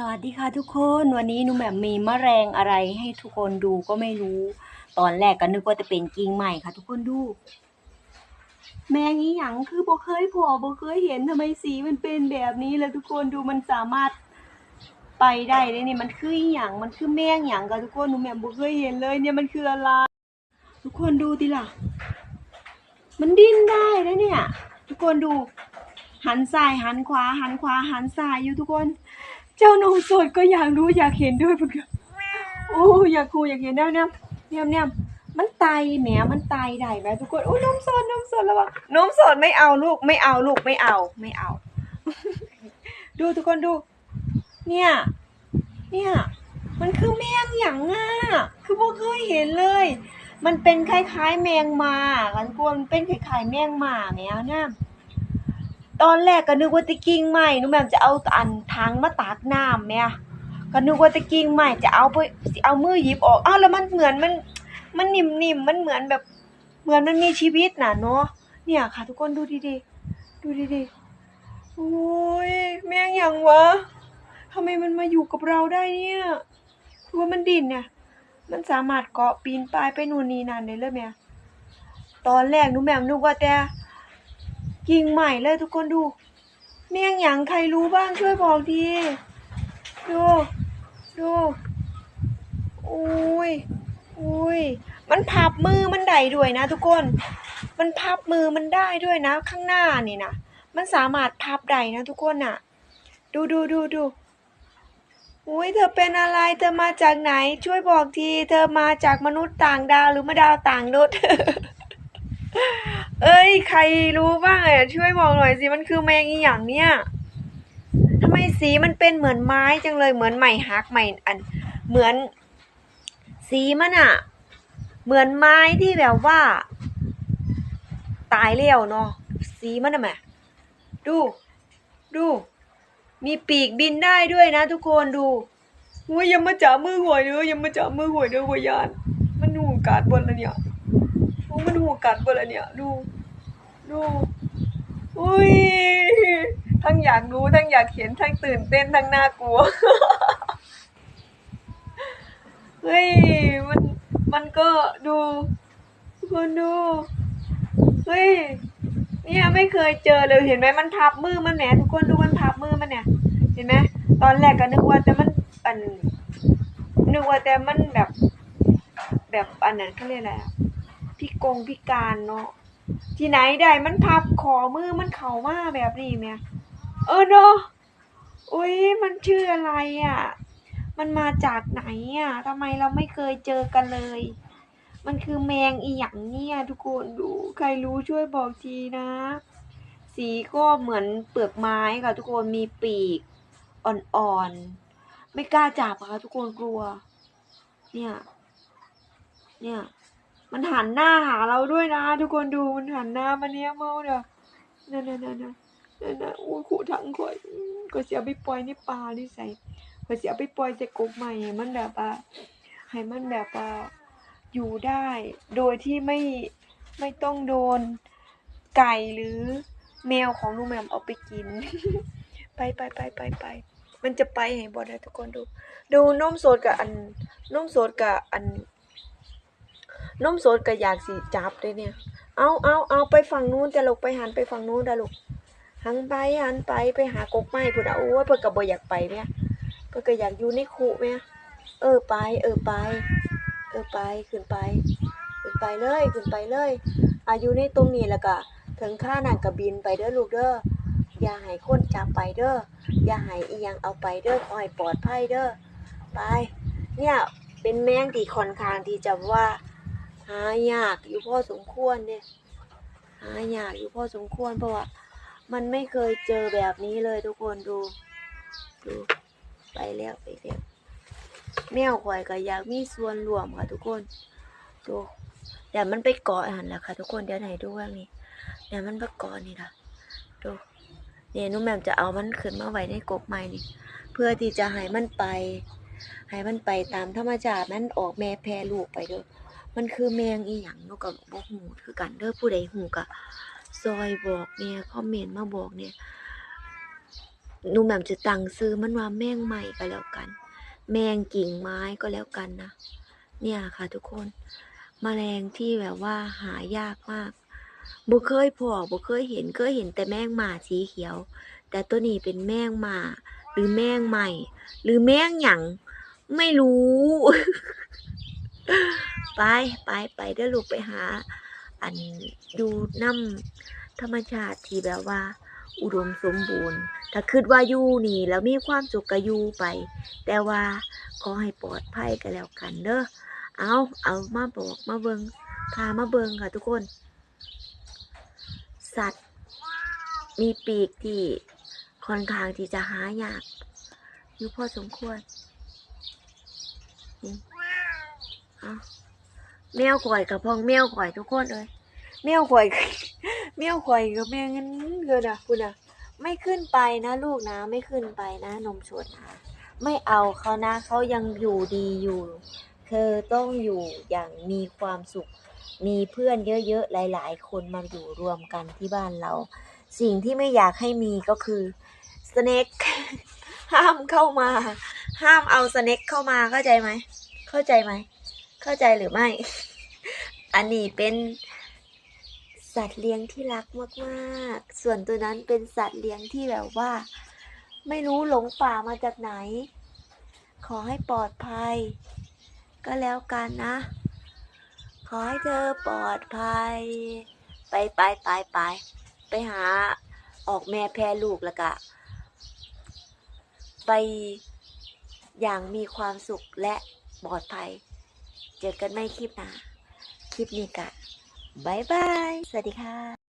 สวัสดีค่ะทุกคนวันนี้หนูแหม่มมีมะแรงอะไรให้ทุกคนดูก็ไม่รู้ ตอนแรกก็นึกว่าจะเป็นกิ่งใหม่ค่ะ ทุกคนดู แมงอีหยังคือบ่เคยพอบ่เคยเห็นทำไมสีมันเป็นแบบนี้แล้วทุกคนดูมันสามารถไปได้เลยนี่มันคืออีหยังมันคือแมงหยังค่ะทุกคนหนูแหม่มบ่เคยเห็นเลย เนี่ยมันคืออะไร ทุกคนดูดิล่ะ มันดิ้นได้นะเนี่ย ทุกคนดู หันซ้ายหันขวาหันขวาหันซ้ายอยู่ทุกคน เจ้าหนูโสดก็อยากรู้อยากเห็นด้วยเหมือนกันโอ้อยากคูอยากเห็นแล้วเนี่ยเนี่ยเนี่ยมันไตแหมมันไตได้ไหมทุกคนโอ้นมสดนมสดแล้ววะนมสดไม่เอาลูกไม่เอาลูกไม่เอาไม่เอา ดูทุกคนดู เนี่ย เนี่ย มันคือแมงอย่างอะคือพวกเคยเห็นเลย มันเป็นคล้ายๆแมงมากันกวนมันเป็นคล้ายๆแมงมาแมวเนี่ย ตอนแรกก็นึกว่าตะกิ้งใหม่หนูแม่มจะเอาอันทางมาตากน้ำแม่ก็นึกว่าตะกิ้งใหม่จะเอาไปสิเอามือหยิบออกอ้าวแล้วมันเหมือนมัน มันนิ่มๆมันเหมือนแบบเหมือนมันมีชีวิตน่ะเนาะเนี่ยค่ะ ทุกคนดูดีๆดูดีๆโอ้ยแม่งอย่างวะทำไมมันมาอยู่กับเราได้เนี่ยคือว่ามันดินเนี่ยมันสามารถเกาะปีนป่ายไปนู่นนี่นั่นได้เลยแม่ตอนแรกหนูแม่มนึกว่าแต่ กิ่งใหม่เลยทุกคนดู เมี่ยงหยังใครรู้บ้างช่วยบอกทีดู ดูอุ้ยอุ้ยมันพับมือมันได้ด้วยนะ ทุกคน มันพับมือมันได้ด้วยนะ ข้างหน้านี่นะมันสามารถพับได้นะ ทุกคนน่ะ ดูดูดูดูอุ้ยเธอเป็นอะไรเธอมาจากไหน ช่วยบอกที เธอมาจากมนุษย์ต่างดาวหรือมาดาวต่างดาว เอ้ย ใครรู้บ้างอะช่วยบอกหน่อยสิมันคือแมงอีหยังเนี่ยทำไมสีมันเป็นเหมือนไม้จังเลยเหมือนไหมฮักไหมอัน เหมือน สีมันอะ เหมือนไม้ที่แบบว่า ตายแล้ยวเนาะสีมันอะแม่ดู ดู มีปีกบินได้ด้วยนะ ทุกคนดูอุ้ยยังมาจับมือหวยเด้อยังมาจับมือหวยเด้อหวยยานมันหนูการดบนแล้วเนี่ย มันหูกัดเบอร์เนี่ย ดู ดู อุ้ย ทั้งอยากรู้ ทั้งอยากเห็น ทั้งตื่นเต้น ทั้งน่ากลัว เฮ้ย มัน มันก็ดูทุกคนดู เฮ้ย เนี่ยไม่เคยเจอเลย เห็นไหมมันพับมือมันแหมทุกคนดูมันพับมือมันเนี่ย เห็นไหมตอนแรกก็นึกว่าแต่มันอันนึกว่าแต่มันแบบ แบบอันนั้นเขาเรียกอะไรอะ พิกงพิการเนาะที่ไหนได้มันพับขอมือมันเข่ามาแบบนี้แม่เออเนาะอุ้ยมันชื่ออะไรอะ มันมาจากไหนอะทำไมเราไม่เคยเจอกันเลย มันคือแมงอีหยังเนี่ยทุกคนดูใครรู้ช่วยบอกทีนะ สีก็เหมือนเปลือกไม้ค่ะทุกคนมีปีกอ่อนๆ ไม่กล้าจับค่ะทุกคนกลัว เนี่ย เนี่ย มันหันหน้าหาเราด้วยนะ ทุกคนดูมันหันหน้ามาเนี้ยเมาเด้อนั่นนั่นนั่นนั่นนั่นนั่นโอ้ขู่ถังข่อยก็เสียไปปล่อยในป่านี่ใส่ก็เสียไปปล่อยใส่กกใหม่มันแบบว่าให้มันแบบว่าอยู่ได้ โดยที่ไม่ไม่ต้องโดนไก่หรือแมวของลุงแมมเอาไปกิน ไปไปไปไปไปมันจะไปให้บอได้ทุกคนดู ดูนมสดกับอันนมสดกับอัน นมสดก็อยากสิจับเลยเนี่ย เอาเอาเอาไปฝั่งนู้นแต่ลูกไปหันไปฝั่งนู้นแต่ลูกหันไปหันไปไปหากกไม้พุ่นอะโอ้ยเพิ่นก็บ่อยากไปแม่เพิ่นก็อยากอยู่ในคุแม่เออไป เออไป เออไปขึ้นไป ขึ้นไปเลยขึ้นไปเลยอายุในตรงนี้แล้วก็ถึงข้านั่นก็บินไปเด้อลูกเด้ออย่าให้คนจับไปเด้ออย่าให้อียังเอาไปเด้อขอให้ปลอดภัยเด้อไป เนี่ยเป็นแมงที่ค่อนข้างที่จะว่า หายากอยู่พอสมควรเนี่ยหายากอยู่พอสมควรเพราะว่ามันไม่เคยเจอแบบนี้เลยทุกคนดู ดู ไปแล้วไปแล้วแมวข่อยก็อยากมีส่วนร่วมค่ะทุกคน ดูเดี๋ยวมันไปเกาะหันแหละค่ะ ทุกคนเดี๋ยวไหนดูว่านี่เดี๋ยวมันไปเกาะนี่ละดูเนี่ยนุ่มแหม่มจะเอามันขึ้นมาไว้ในกกใหม่นี่ เพื่อที่จะให้มันไป ให้มันไปตามธรรมชาติมันออกแม่แพรลูกไปเด้อ มันคือแมงอีหยังเนาะก็บ่ฮู้คือกันเด้อผู้ใดฮู้ก็ซอยบอกเนี่ยคอมเมนต์มาบอกเนี่ยหนูแหม่มจะตั้งซื้อมันว่าแมงใหม่ก็แล้วกัน แมงกิ่งไม้ก็แล้วกันนะเนี่ยค่ะทุกคนแมลงที่แบบว่าหายากมากบ่เคยพอบ่เคยเห็นเคยเห็นแต่แมงหมาสีเขียว แต่ตัวนี้เป็นแมงหมาหรือแมงใหม่ หรือแมงหยังไม่รู้ ไปไปไปเด้อลูกไปหา อันดูน้ำธรรมชาติที่แบบว่า อุดมสมบูรณ์ ถ้าคิดว่าอยู่นี่ แล้วมีความสุขก็อยู่ไป แต่ว่าขอให้ปลอดภัยก็แล้วกันเด้อเอาเอามาบอกมาเบิงพามาเบิงค่ะทุกคน สัตว์ มีปีกที่ค่อนข้างที่จะหายาก อยู่พอสมควรนี่เอา แมวข่อยกับพองแมวข่อยทุกคนเลยแมวข่อยแมวข่อยกับแมวงั้นเกินอะคุณอะไม่ขึ้นไปนะลูกนะไม่ขึ้นไปนะ นมสดนะไม่เอาเขานะเขายังอยู่ดีอยู่ เธอต้องอยู่อย่างมีความสุข มีเพื่อนเยอะๆหลาย ๆ คนมาอยู่รวมกันที่บ้านเรา สิ่งที่ไม่อยากให้มีก็คือสเน็กห้ามเข้ามา ห้ามเอาสเน็กเข้ามาเข้าใจไหมเข้าใจไหม เข้าใจหรือไม่ อันนี้เป็น สัตว์เลี้ยงที่รักมากๆ ส่วนตัวนั้นเป็นสัตว์เลี้ยงที่แบบว่า ไม่รู้หลงป่ามาจากไหน ขอให้ปลอดภัย ก็แล้วกันนะ ขอให้เธอปลอดภัย ไปไปไปไปไปหาออกแม่แพรลูกแล้วก็ไปอย่างมีความสุขและปลอดภัย เจอกันไม่คลิปหน้า คลิปนี้กะบายบาย สวัสดีค่ะ